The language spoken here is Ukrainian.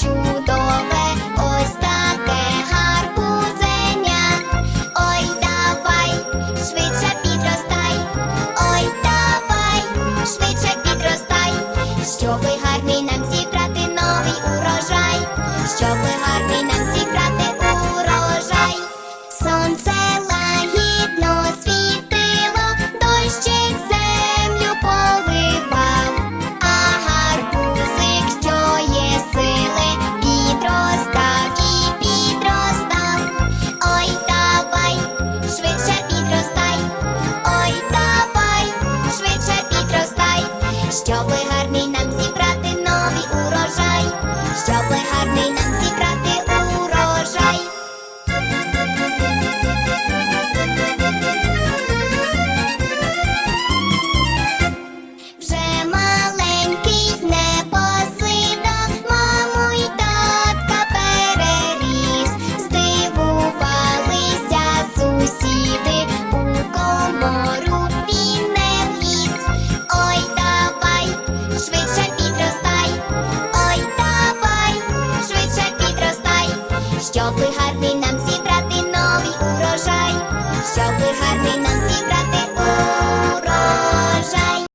чудове, ось таке гарбузеня. Ой, давай, швидше підростай, ой, давай, швидше підростай, щоби гарний нам зібрати новий урожай, щоби гарний нам. Щоби гарний нам зібрати новий урожай, щоби щоб ви